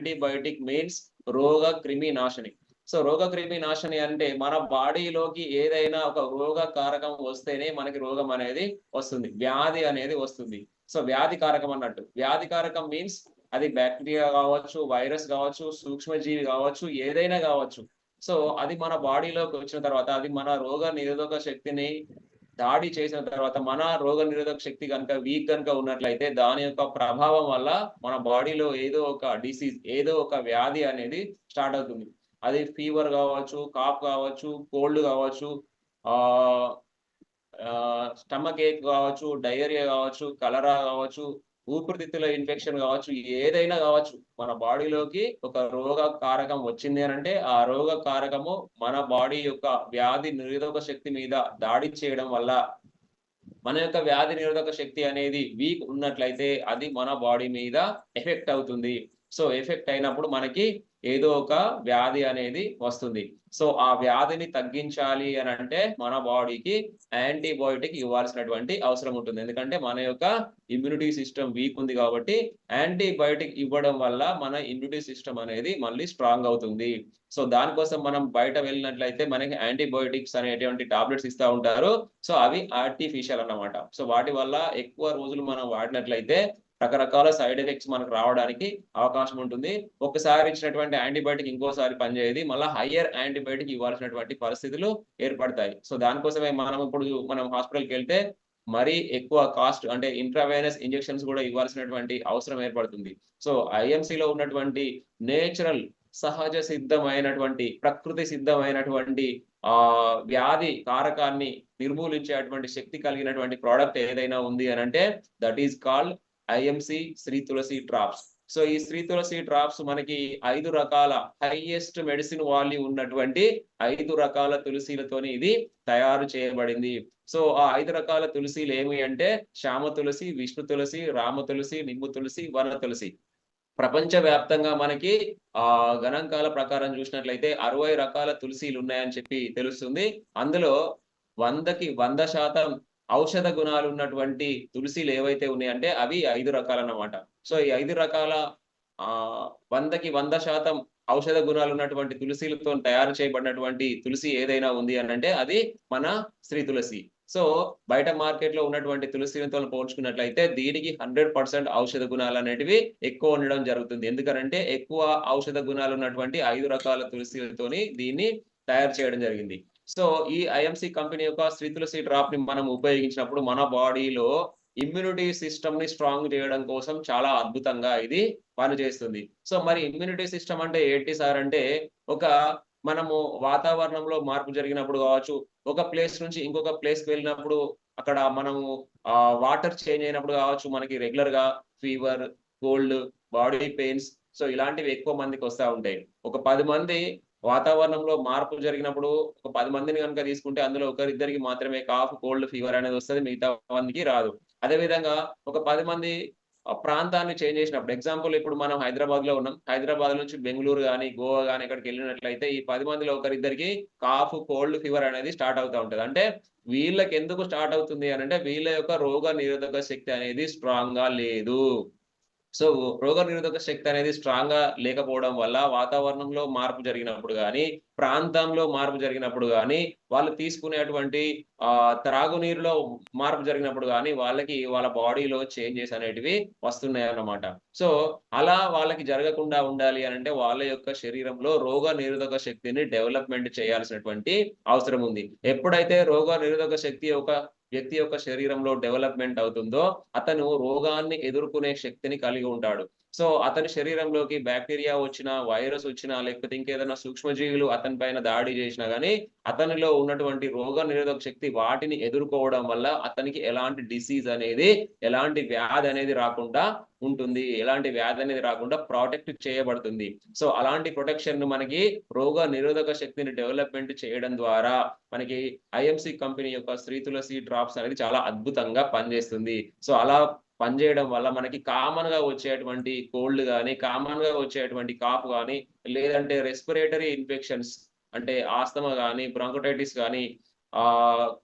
Antibiotic means రోగ క్రిమి నాశని so రోగ క్రిమి నాశని అంటే మన బాడీలోకి ఏదైనా ఒక రోగ కారకం వస్తేనే మనకి రోగం అనేది వస్తుంది. వ్యాధి అనేది వస్తుంది. సో వ్యాధి కారకం అన్నట్టు. వ్యాధి కారకం మీన్స్ అది బ్యాక్టీరియా కావచ్చు వైరస్ కావచ్చు సూక్ష్మజీవి కావచ్చు ఏదైనా కావచ్చు. సో అది మన బాడీలోకి వచ్చిన తర్వాత అది మన రోగ నిరోధక శక్తిని దాడి చేసిన తర్వాత మన రోగ నిరోధక శక్తి కనుక వీక్ కనుక ఉన్నట్లయితే దాని యొక్క ప్రభావం వల్ల మన బాడీలో ఏదో ఒక డిసీజ్ ఏదో ఒక వ్యాధి అనేది స్టార్ట్ అవుతుంది. అది ఫీవర్ కావచ్చు కాఫ్ కావచ్చు కోల్డ్ కావచ్చు ఆ స్టమక్ ఏక్ కావచ్చు డయేరియా కావచ్చు కలరా కావచ్చు ఊపిరితిత్తుల ఇన్ఫెక్షన్ కావచ్చు ఏదైనా కావచ్చు మన బాడీలోకి ఒక రోగ కారకం వచ్చింది అని అంటే ఆ రోగ కారకము మన బాడీ యొక్క వ్యాధి నిరోధక శక్తి మీద దాడి చేయడం వల్ల మన యొక్క వ్యాధి నిరోధక శక్తి అనేది వీక్ ఉన్నట్లయితే అది మన బాడీ మీద ఎఫెక్ట్ అవుతుంది. సో ఎఫెక్ట్ అయినప్పుడు మనకి ఏదో ఒక వ్యాధి అనేది వస్తుంది. సో ఆ వ్యాధిని తగ్గించాలి అని అంటే మన బాడీకి యాంటీబయోటిక్ ఇవ్వాల్సినటువంటి అవసరం ఉంటుంది. ఎందుకంటే మన యొక్క ఇమ్యూనిటీ సిస్టమ్ వీక్ ఉంది కాబట్టి యాంటీబయోటిక్ ఇవ్వడం వల్ల మన ఇమ్యూనిటీ సిస్టమ్ అనేది మళ్ళీ స్ట్రాంగ్ అవుతుంది. సో దానికోసం మనం బయట వెళ్ళినట్లయితే మనకి యాంటీబయోటిక్స్ అనేటువంటి టాబ్లెట్స్ ఇస్తూ ఉంటారు. సో అవి ఆర్టిఫిషియల్ అన్నమాట. సో వాటి వల్ల ఎక్కువ రోజులు మనం వాడినట్లయితే రకరకాల సైడ్ ఎఫెక్ట్స్ మనకు రావడానికి అవకాశం ఉంటుంది. ఒకసారి ఇచ్చినటువంటి యాంటీబయాటిక్ ఇంకోసారి పనిచేయదు. మళ్ళీ హయ్యర్ యాంటీబయాటిక్ ఇవ్వాల్సినటువంటి పరిస్థితులు ఏర్పడతాయి. సో దానికోసమే మనం ఇప్పుడు మనం హాస్పిటల్కి వెళ్తే మరీ ఎక్కువ కాస్ట్ అంటే ఇంట్రావైనస్ ఇంజెక్షన్స్ కూడా ఇవ్వాల్సినటువంటి అవసరం ఏర్పడుతుంది. సో ఐఎంసీలో ఉన్నటువంటి నేచురల్ సహజ సిద్ధమైనటువంటి ప్రకృతి సిద్ధమైనటువంటి ఆ వ్యాధి కారకాన్ని నిర్మూలించేటువంటి శక్తి కలిగినటువంటి ప్రోడక్ట్ ఏదైనా ఉంది అని అంటే that is called IMC Shri Tulsi drops so ఈ శ్రీ తులసి డ్రాప్స్ మనకి ఐదు రకాల హైయెస్ట్ మెడిసిన్ వాల్యూ ఉన్నటువంటి ఐదు రకాల తులసీలతోని ఇది తయారు చేయబడింది. సో ఆ ఐదు రకాల తులసీలు ఏమి అంటే శ్యామ తులసి విష్ణు తులసి రామ తులసి నిమ్ము తులసి వన తులసి. ప్రపంచ వ్యాప్తంగా మనకి ఆ గణాంకాల ప్రకారం చూసినట్లయితే అరవై రకాల తులసీలు ఉన్నాయని చెప్పి తెలుస్తుంది. అందులో వందకి వంద శాతం ఔషధ గుణాలు ఉన్నటువంటి తులసీలు ఏవైతే ఉన్నాయంటే అవి ఐదు రకాలు అన్నమాట సో ఈ ఐదు రకాల ఆ వందకి వంద శాతం ఔషధ గుణాలు ఉన్నటువంటి తులసిలతో తయారు చేయబడినటువంటి తులసి ఏదైనా ఉంది అని అంటే అది మన శ్రీ తులసి. సో బయట మార్కెట్లో ఉన్నటువంటి తులసిలతో పోల్చుకున్నట్లయితే దీనికి హండ్రెడ్ పర్సెంట్ ఔషధ గుణాలు అనేటివి ఎక్కువ ఉండడం జరుగుతుంది. ఎందుకంటే ఎక్కువ ఔషధ గుణాలు ఉన్నటువంటి ఐదు రకాల తులసిలతోని దీన్ని తయారు చేయడం జరిగింది. సో ఈ ఐఎంసి కంపెనీ యొక్క శ్రీ సీ డ్రాప్ని మనం ఉపయోగించినప్పుడు మన బాడీలో ఇమ్యూనిటీ సిస్టమ్ని స్ట్రాంగ్ చేయడం కోసం చాలా అద్భుతంగా ఇది పనిచేస్తుంది. సో మరి ఇమ్యూనిటీ సిస్టమ్ అంటే ఏంటి సార్ అంటే ఒక మనము వాతావరణంలో మార్పు జరిగినప్పుడు కావచ్చు ఒక ప్లేస్ నుంచి ఇంకొక ప్లేస్కి వెళ్ళినప్పుడు అక్కడ మనము ఆ వాటర్ చేంజ్ అయినప్పుడు కావచ్చు మనకి రెగ్యులర్గా fever cold body pains so ఇలాంటివి ఎక్కువ మందికి వస్తూ ఉంటాయి. ఒక పది మంది వాతావరణంలో మార్పు జరిగినప్పుడు ఒక పది మందిని కనుక తీసుకుంటే అందులో ఒకరిద్దరికి మాత్రమే కాఫ్ కోల్డ్ ఫీవర్ అనేది వస్తుంది మిగతా మందికి రాదు. అదే విధంగా ఒక పది మంది ప్రాంతాన్ని చేంజ్ చేసినప్పుడు ఎగ్జాంపుల్ ఇప్పుడు మనం హైదరాబాద్లో ఉన్నాం. హైదరాబాద్ నుంచి బెంగళూరు కానీ గోవా కానీ ఇక్కడికి వెళ్ళినట్లయితే ఈ పది మందిలో ఒకరిద్దరికి కాఫ్ కోల్డ్ ఫీవర్ అనేది స్టార్ట్ అవుతూ ఉంటుంది. అంటే వీళ్ళకి ఎందుకు స్టార్ట్ అవుతుంది అని అంటే వీళ్ళ యొక్క రోగ నిరోధక శక్తి అనేది స్ట్రాంగ్గా లేదు. సో రోగ నిరోధక శక్తి అనేది స్ట్రాంగ్గా లేకపోవడం వల్ల వాతావరణంలో మార్పు జరిగినప్పుడు కానీ ప్రాంతంలో మార్పు జరిగినప్పుడు కానీ వాళ్ళు తీసుకునేటువంటి ఆ త్రాగునీరులో మార్పు జరిగినప్పుడు కానీ వాళ్ళకి వాళ్ళ బాడీలో చేంజెస్ అనేటివి వస్తున్నాయి అన్నమాట సో అలా వాళ్ళకి జరగకుండా ఉండాలి అని అంటే వాళ్ళ యొక్క శరీరంలో రోగ నిరోధక శక్తిని డెవలప్మెంట్ చేయాల్సినటువంటి అవసరం ఉంది. ఎప్పుడైతే రోగ నిరోధక శక్తి ఒక వ్యక్తి యొక్క శరీరంలో డెవలప్మెంట్ అవుతుందో అతను రోగాన్ని ఎదుర్కొనే శక్తిని కలిగి ఉంటాడు. సో అతని శరీరంలోకి బ్యాక్టీరియా వచ్చినా వైరస్ వచ్చినా లేకపోతే ఇంకేదైనా సూక్ష్మజీవులు అతని పైన దాడి చేసినా గానీ అతనిలో ఉన్నటువంటి రోగ నిరోధక శక్తి వాటిని ఎదుర్కోవడం వల్ల అతనికి ఎలాంటి డిసీజ్ అనేది ఎలాంటి వ్యాధి అనేది రాకుండా ఉంటుంది. ఎలాంటి వ్యాధి అనేది రాకుండా ప్రొటెక్ట్ చేయబడుతుంది. సో అలాంటి ప్రొటెక్షన్ను మనకి రోగ నిరోధక శక్తిని డెవలప్మెంట్ చేయడం ద్వారా మనకి ఐఎంసి కంపెనీ యొక్క శ్రీ తులసి డ్రాప్స్ అనేది చాలా అద్భుతంగా పనిచేస్తుంది. సో అలా పనిచేయడం వల్ల మనకి కామన్గా వచ్చేటువంటి కోల్డ్ కానీ కామన్గా వచ్చేటువంటి కాఫ్ కానీ లేదంటే రెస్పిరేటరీ ఇన్ఫెక్షన్స్ అంటే ఆస్తమా కానీ బ్రాంకోటైటిస్ కానీ ఆ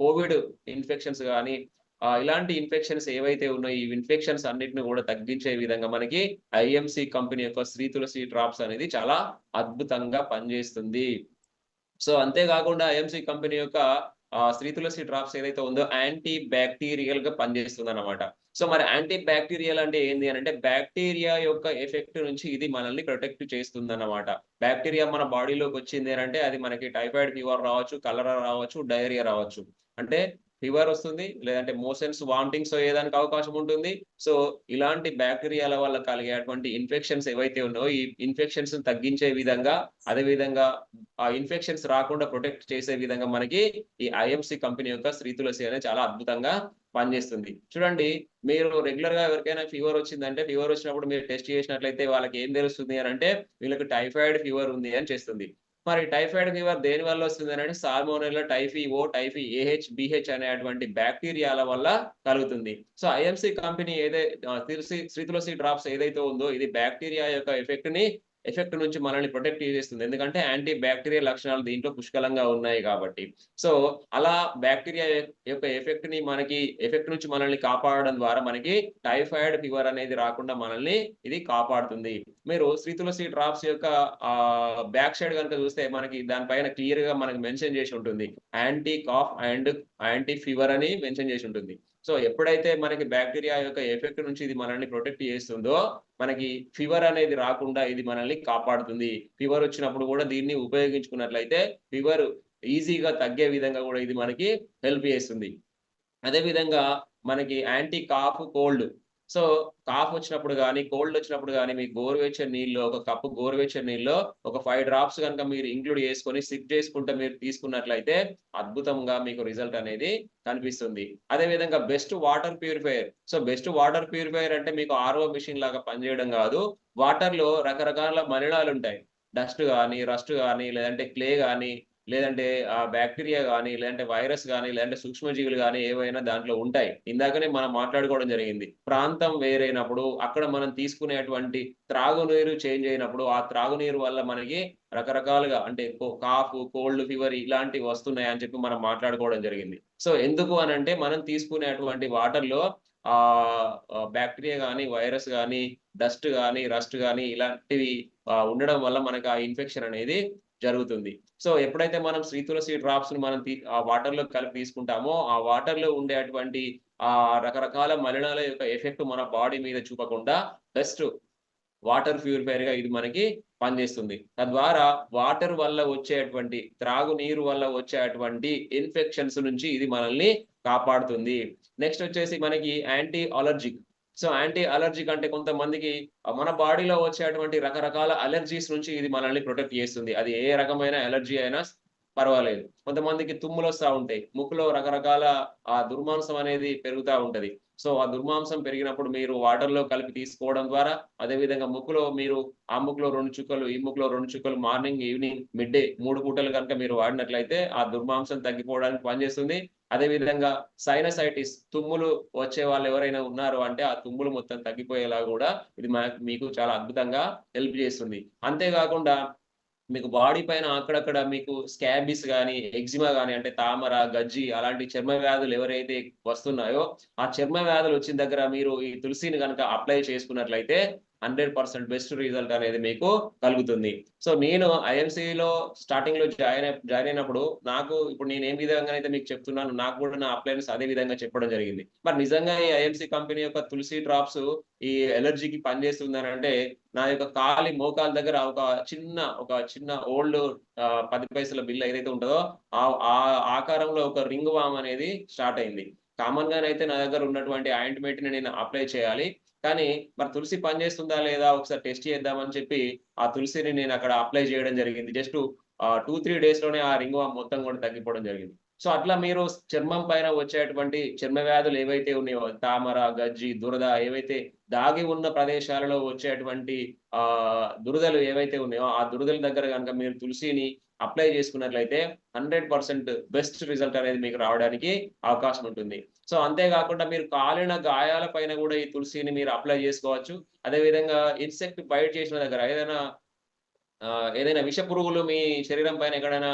కోవిడ్ ఇన్ఫెక్షన్స్ కానీ ఆ ఇలాంటి ఇన్ఫెక్షన్స్ ఏవైతే ఉన్నాయో ఈ ఇన్ఫెక్షన్స్ అన్నిటిని కూడా తగ్గించే విధంగా మనకి ఐఎంసి కంపెనీ యొక్క శ్రీ తులసి డ్రాప్స్ అనేది చాలా అద్భుతంగా పనిచేస్తుంది. సో అంతేకాకుండా ఐఎంసి కంపెనీ యొక్క శ్రీ తులసి డ్రాప్స్ ఏదైతే ఉందో యాంటీ బ్యాక్టీరియల్గా పనిచేస్తుంది అనమాట సో మరి యాంటీ బ్యాక్టీరియల్ అంటే ఏంది అని అంటే బ్యాక్టీరియా యొక్క ఎఫెక్ట్ నుంచి ఇది మనల్ని ప్రొటెక్ట్ చేస్తుంది అనమాట బ్యాక్టీరియా మన బాడీలోకి వచ్చింది అంటే అది మనకి టైఫాయిడ్ ఫీవర్ రావచ్చు కలరా రావచ్చు డయేరియా రావచ్చు. అంటే ఫీవర్ వస్తుంది లేదంటే మోషన్స్ వామిటింగ్స్ అయ్యేదానికి అవకాశం ఉంటుంది. సో ఇలాంటి బ్యాక్టీరియాల వల్ల కలిగేటువంటి ఇన్ఫెక్షన్స్ ఏవైతే ఉన్నాయో ఈ ఇన్ఫెక్షన్స్ తగ్గించే విధంగా అదే విధంగా ఆ ఇన్ఫెక్షన్స్ రాకుండా ప్రొటెక్ట్ చేసే విధంగా మనకి ఈ ఐఎంసి కంపెనీ యొక్క శ్రీ తులసి అనేది చాలా అద్భుతంగా పనిచేస్తుంది. చూడండి మీరు రెగ్యులర్గా ఎవరికైనా ఫీవర్ వచ్చిందంటే ఫీవర్ వచ్చినప్పుడు మీరు టెస్ట్ చేసినట్లయితే వాళ్ళకి ఏం తెలుస్తుంది అని అంటే వీళ్ళకి టైఫాయిడ్ ఫీవర్ ఉంది అని చేస్తుంది. మరి టైఫాయిడ్ ఫీవర్ దేని వల్ల వస్తుంది అని అంటే Salmonella O typhi AH BH అనేటువంటి బ్యాక్టీరియాల వల్ల కలుగుతుంది. సో ఐఎంసి కంపెనీ ఏదైతే శ్రీ తులసి డ్రాప్స్ ఏదైతే ఉందో ఇది బ్యాక్టీరియా యొక్క ఎఫెక్ట్ని ఎఫెక్ట్ నుంచి మనల్ని ప్రొటెక్ట్ చేస్తుంది ఎందుకంటే యాంటీ బ్యాక్టీరియా లక్షణాలు దీంట్లో పుష్కలంగా ఉన్నాయి కాబట్టి. సో అలా బ్యాక్టీరియా యొక్క ఎఫెక్ట్ని మనకి ఎఫెక్ట్ నుంచి మనల్ని కాపాడడం ద్వారా మనకి టైఫాయిడ్ ఫీవర్ అనేది రాకుండా మనల్ని ఇది కాపాడుతుంది. మీరు శ్రీ తులసి డ్రాప్స్ యొక్క ఆ బ్యాక్ సైడ్ కనుక చూస్తే మనకి దానిపైన క్లియర్గా మనకి మెన్షన్ చేసి ఉంటుంది. Anti cough and anti fever అని మెన్షన్ చేసి ఉంటుంది. సో ఎప్పుడైతే మనకి బ్యాక్టీరియా యొక్క ఎఫెక్ట్ నుంచి ఇది మనల్ని ప్రొటెక్ట్ చేస్తుందో మనకి ఫీవర్ అనేది రాకుండా ఇది మనల్ని కాపాడుతుంది. ఫీవర్ వచ్చినప్పుడు కూడా దీన్ని ఉపయోగించుకున్నట్లయితే ఫీవర్ ఈజీగా తగ్గే విధంగా కూడా ఇది మనకి హెల్ప్ చేస్తుంది. అదే విధంగా మనకి anti cough cold so cough వచ్చినప్పుడు కానీ కోల్డ్ వచ్చినప్పుడు కానీ మీ గోరువెచ్చని నీళ్ళు ఒక కప్పు గోరువెచ్చని నీళ్ళు ఒక ఫైవ్ డ్రాప్స్ కనుక మీరు ఇంక్లూడ్ చేసుకొని సిప్ చేసుకుంటే మీరు తీసుకున్నట్లయితే అద్భుతంగా మీకు రిజల్ట్ అనేది కనిపిస్తుంది. అదే విధంగా best water purifier so best water purifier అంటే మీకు ఆర్ఓ మిషన్ లాగా పనిచేయడం కాదు. వాటర్లో రకరకాల మలినాలు ఉంటాయి డస్ట్ కానీ రస్ట్ కానీ లేదంటే క్లే కానీ లేదంటే ఆ బ్యాక్టీరియా కానీ లేదంటే వైరస్ కానీ లేదంటే సూక్ష్మజీవులు కానీ ఏవైనా దాంట్లో ఉంటాయి. ఇందాకనే మనం మాట్లాడుకోవడం జరిగింది. ప్రాంతం వేరైనప్పుడు అక్కడ మనం తీసుకునేటువంటి త్రాగునీరు చేంజ్ అయినప్పుడు ఆ త్రాగునీరు వల్ల మనకి రకరకాలుగా అంటే కాఫ్ కోల్డ్ ఫీవర్ ఇలాంటివి వస్తున్నాయి అని చెప్పి మనం మాట్లాడుకోవడం జరిగింది. సో ఎందుకు అని అంటే మనం తీసుకునేటువంటి వాటర్లో ఆ బ్యాక్టీరియా కానీ వైరస్ కానీ డస్ట్ కానీ రస్ట్ కానీ ఇలాంటివి ఉండడం వల్ల మనకి ఆ ఇన్ఫెక్షన్ అనేది జరుగుతుంది. సో ఎప్పుడైతే మనం శ్రీ తులసి డ్రాప్స్ను మనం ఆ వాటర్లో కలిపి తీసుకుంటామో ఆ వాటర్లో ఉండేటువంటి ఆ రకరకాల మలినాల యొక్క ఎఫెక్ట్ మన బాడీ మీద చూపకుండా బెస్ట్ వాటర్ ప్యూరిఫైర్గా ఇది మనకి పనిచేస్తుంది. తద్వారా వాటర్ వల్ల వచ్చేటువంటి త్రాగునీరు వల్ల వచ్చేటువంటి ఇన్ఫెక్షన్స్ నుంచి ఇది మనల్ని కాపాడుతుంది. నెక్స్ట్ వచ్చేసి మనకి anti allergic so anti allergy అంటే కొంతమందికి మన బాడీలో వచ్చేటువంటి రకరకాల అలర్జీస్ నుంచి ఇది మనల్ని ప్రొటెక్ట్ చేస్తుంది. అది ఏ రకమైన అలర్జీ అయినా పర్వాలేదు. కొంతమందికి తుమ్ములు వస్తూ ఉంటాయి. ముక్కులో రకరకాల ఆ దుర్మాంసం అనేది పెరుగుతూ ఉంటది. సో ఆ దుర్మాంసం పెరిగినప్పుడు మీరు వాటర్లో కలిపి తీసుకోవడం ద్వారా అదేవిధంగా ముక్కులో మీరు ఆ ముక్కులో రెండు చుక్కలు ఈ ముక్కులో రెండు చుక్కలు మార్నింగ్ ఈవినింగ్ మిడ్ డే మూడు పూటలు కనుక మీరు వాడినట్లయితే ఆ దుర్మాంసం తగ్గిపోవడానికి పనిచేస్తుంది. అదే విధంగా సైనసైటిస్ తుమ్ములు వచ్చే వాళ్ళు ఎవరైనా ఉన్నారు అంటే ఆ తుమ్ములు మొత్తం తగ్గిపోయేలా కూడా ఇది మీకు చాలా అద్భుతంగా హెల్ప్ చేస్తుంది. అంతేకాకుండా మీకు బాడీ పైన అక్కడక్కడ మీకు స్కాబిస్ కానీ ఎగ్జిమా కానీ అంటే తామర గజ్జి అలాంటి చర్మ వ్యాధులు ఎవరైతే వస్తున్నాయో ఆ చర్మ వ్యాధులు వచ్చిన దగ్గర మీరు ఈ తులసిని కనుక అప్లై చేసుకున్నట్లయితే హండ్రెడ్ పర్సెంట్ బెస్ట్ రిజల్ట్ అనేది మీకు కలుగుతుంది. సో నేను ఐఎంసీలో స్టార్టింగ్లో జాయిన్ జాయిన్ అయినప్పుడు నాకు ఇప్పుడు నేను ఏ విధంగా అయితే మీకు చెప్తున్నాను నాకు కూడా నా అప్లయన్స్ అదే విధంగా చెప్పడం జరిగింది. మరి నిజంగా ఈ ఐఎంసీ కంపెనీ యొక్క తులసి డ్రాప్స్ ఈ ఎలర్జీకి పనిచేస్తుంది అని అంటే నా యొక్క కాలి మోకాల దగ్గర ఒక చిన్న ఒక చిన్న ఓల్డ్ పది పైసల బిల్ ఏదైతే ఉంటుందో ఆ ఆకారంలో ఒక రింగ్ వామ్ అనేది స్టార్ట్ అయింది. కామన్ గానైతే నా దగ్గర ఉన్నటువంటి ఆయింట్మెంట్ని నేను అప్లై చేయాలి. కానీ మరి తులసి పనిచేస్తుందా లేదా? ఒకసారి టెస్ట్ చేద్దామని చెప్పి ఆ తులసిని నేను అక్కడ అప్లై చేయడం జరిగింది. జస్ట్ టూ త్రీ డేస్లోనే ఆ రింగ్ మొత్తం కూడా తగ్గిపోవడం జరిగింది. సో అట్లా మీరు చర్మం పైన వచ్చేటువంటి చర్మ వ్యాధులు ఏవైతే ఉన్నాయో తామర గజ్జి దురద ఏవైతే దాగి ఉన్న ప్రదేశాలలో వచ్చేటువంటి ఆ దురదలు ఏవైతే ఉన్నాయో ఆ దురదల దగ్గర కనుక మీరు తులసిని అప్లై చేసుకున్నట్లయితే హండ్రెడ్ పర్సెంట్ బెస్ట్ రిజల్ట్ అనేది మీకు రావడానికి అవకాశం ఉంటుంది. సో అంతేకాకుండా మీరు కాలిన గాయాల పైన కూడా ఈ తులసిని మీరు అప్లై చేసుకోవచ్చు. అదేవిధంగా ఇన్సెక్ట్ బయట చేసిన దగ్గర ఏదైనా ఏదైనా విష పురుగులు మీ శరీరం పైన ఎక్కడైనా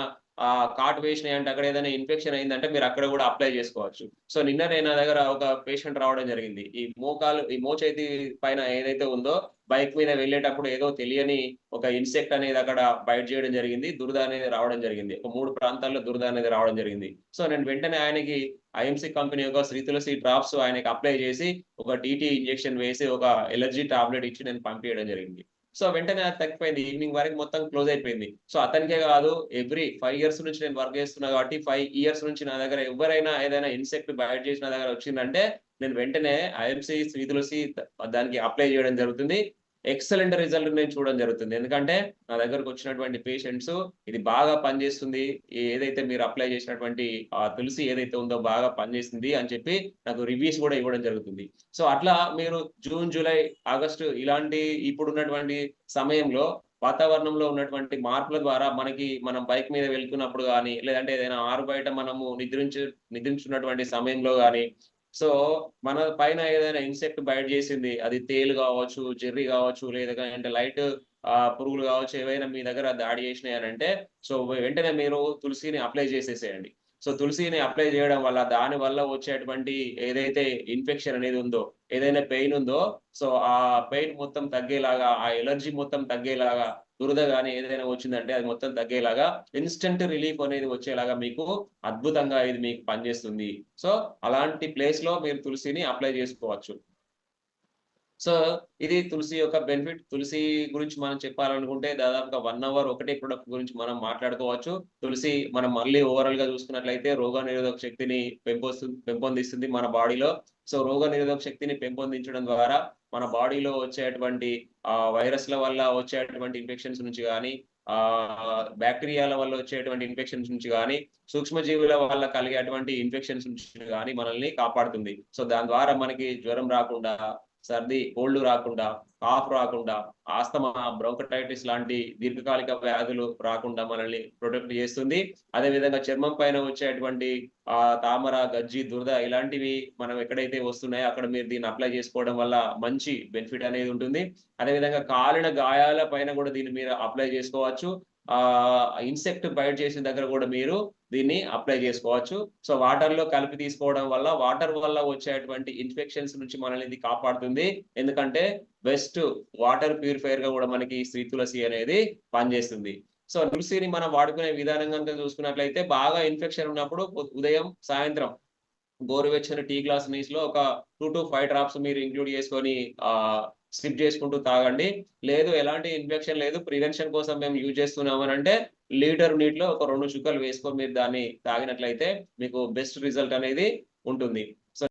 ఆ కాట్ వేసినాయి అంటే అక్కడ ఏదైనా ఇన్ఫెక్షన్ అయిందంటే మీరు అక్కడ కూడా అప్లై చేసుకోవచ్చు. సో నిన్న నేను నా దగ్గర ఒక పేషెంట్ రావడం జరిగింది. ఈ మోకాలు ఈ మోచేతి పైన ఏదైతే ఉందో బైక్ మీద వెళ్ళేటప్పుడు ఏదో తెలియని ఒక ఇన్సెక్ట్ అనేది అక్కడ బయట చేయడం జరిగింది దురద అనేది రావడం జరిగింది. ఒక మూడు ప్రాంతాల్లో దురద అనేది రావడం జరిగింది. సో నేను వెంటనే ఆయనకి ఐఎంసీ కంపెనీ యొక్క శ్రీ తులసి డ్రాప్స్ ఆయనకి అప్లై చేసి ఒక టీటీ ఇంజెక్షన్ వేసి ఒక ఎలర్జీ టాబ్లెట్ ఇచ్చి నేను పంపించడం జరిగింది. సో వెంటనే అది తగ్గిపోయింది. ఈవినింగ్ వరకు మొత్తం క్లోజ్ అయిపోయింది. సో అతనికే కాదు ఎవ్రీ ఫైవ్ ఇయర్స్ నుంచి నేను వర్క్ చేస్తున్నా కాబట్టి ఫైవ్ ఇయర్స్ నుంచి నా దగ్గర ఎవరైనా ఏదైనా ఇన్సెక్ట్ బయట చేసిన దగ్గర వచ్చిందంటే నేను వెంటనే ఐఎంసీ శ్రీ తులసి దానికి అప్లై చేయడం జరుగుతుంది. ఎక్సలెంట్ రిజల్ట్ నేను చూడడం జరుగుతుంది. ఎందుకంటే నా దగ్గరకు వచ్చినటువంటి పేషెంట్స్ ఇది బాగా పనిచేస్తుంది. ఏదైతే మీరు అప్లై చేసినటువంటి ఆ తులసి ఏదైతే ఉందో బాగా పనిచేస్తుంది అని చెప్పి నాకు రివ్యూస్ కూడా ఇవ్వడం జరుగుతుంది. సో అట్లా మీరు జూన్ జూలై ఆగస్టు ఇలాంటి ఇప్పుడున్నటువంటి సమయంలో వాతావరణంలో ఉన్నటువంటి మార్పుల ద్వారా మనకి మనం బైక్ మీద వెళ్తున్నప్పుడు కానీ లేదంటే ఏదైనా ఆరు బయట మనము నిద్రించు నిద్రించున్నటువంటి సమయంలో కానీ సో మన పైన ఏదైనా ఇన్సెక్ట్ బయట చేసింది అది తేలు కావచ్చు జెర్రీ కావచ్చు లేదా అంటే లైట్ ఆ పురుగులు కావచ్చు ఏవైనా మీ దగ్గర దాడి చేసినాయి అని అంటే సో వెంటనే మీరు తులసిని అప్లై చేసేసేయండి. సో తులసిని అప్లై చేయడం వల్ల దాని వల్ల వచ్చేటువంటి ఏదైతే ఇన్ఫెక్షన్ అనేది ఉందో ఏదైనా పెయిన్ ఉందో సో ఆ పెయిన్ మొత్తం తగ్గేలాగా ఆ ఎలర్జీ మొత్తం తగ్గేలాగా దురద కానీ ఏదైనా వచ్చిందంటే అది మొత్తం తగ్గేలాగా ఇన్స్టెంట్ రిలీఫ్ అనేది వచ్చేలాగా మీకు అద్భుతంగా ఇది మీకు పనిచేస్తుంది. సో అలాంటి ప్లేస్లో మీరు తులసిని అప్లై చేసుకోవచ్చు. సో ఇది తులసి యొక్క బెనిఫిట్ తులసి గురించి మనం చెప్పాలనుకుంటే దాదాపుగా వన్ అవర్ ఒకటే ప్రొడక్ట్ గురించి మనం మాట్లాడుకోవచ్చు. తులసి మనం మళ్ళీ ఓవరాల్గా చూసుకున్నట్లయితే రోగ నిరోధక శక్తిని పెంపొస్తుంది పెంపొందిస్తుంది మన బాడీలో సో రోగ నిరోధక శక్తిని పెంపొందించడం ద్వారా మన బాడీలో వచ్చేటువంటి ఆ వైరస్ల వల్ల వచ్చేటువంటి ఇన్ఫెక్షన్స్ నుంచి కానీ ఆ బ్యాక్టీరియాల వల్ల వచ్చేటువంటి ఇన్ఫెక్షన్స్ నుంచి కానీ సూక్ష్మజీవుల వల్ల కలిగేటువంటి ఇన్ఫెక్షన్స్ నుంచి కానీ మనల్ని కాపాడుతుంది. సో దాని ద్వారా మనకి జ్వరం రాకుండా సర్ది కోల్డ్ రాకుండా కాఫ్ రాకుండా ఆస్తమా బ్రోకటైటిస్ లాంటి దీర్ఘకాలిక వ్యాధులు రాకుండా మనల్ని ప్రొటెక్ట్ చేస్తుంది. అదే విధంగా చర్మం పైన వచ్చేటువంటి ఆ తామర గజ్జి దురద ఇలాంటివి మనం ఎక్కడైతే వస్తున్నాయో అక్కడ మీరు దీన్ని అప్లై చేసుకోవడం వల్ల మంచి బెనిఫిట్ అనేది ఉంటుంది. అదే విధంగా కాలిన గాయాల పైన కూడా దీన్ని మీరు అప్లై చేసుకోవచ్చు. ఇన్సెక్ట్ బయట చేసిన దగ్గర కూడా మీరు దీన్ని అప్లై చేసుకోవచ్చు. సో వాటర్లో కలిపి తీసుకోవడం వల్ల వాటర్ వల్ల వచ్చేటువంటి ఇన్ఫెక్షన్స్ నుంచి మనల్ని ఇది కాపాడుతుంది. ఎందుకంటే బెస్ట్ వాటర్ ప్యూరిఫైర్గా కూడా మనకి శ్రీ తులసి అనేది పనిచేస్తుంది. సో తులసిని మనం వాడుకునే విధానం కనుక చూసుకున్నట్లయితే బాగా ఇన్ఫెక్షన్ ఉన్నప్పుడు ఉదయం సాయంత్రం గోరువెచ్చని టీ గ్లాస్ నీస్లో ఒక టూ టు ఫైవ్ డ్రాప్స్ మీరు ఇంక్లూడ్ చేసుకొని స్లిప్ స్కిప్ చేసుకుంటూ తాగండి. లేదు ఎలాంటి ఇన్ఫెక్షన్ లేదు. ప్రివెన్షన్ కోసం మేము యూజ్ చేస్తున్నామని అంటే లీటర్ నీటిలో ఒక రెండు చుక్కలు వేసుకొని మీరు దాన్ని తాగినట్లయితే మీకు బెస్ట్ రిజల్ట్ అనేది ఉంటుంది.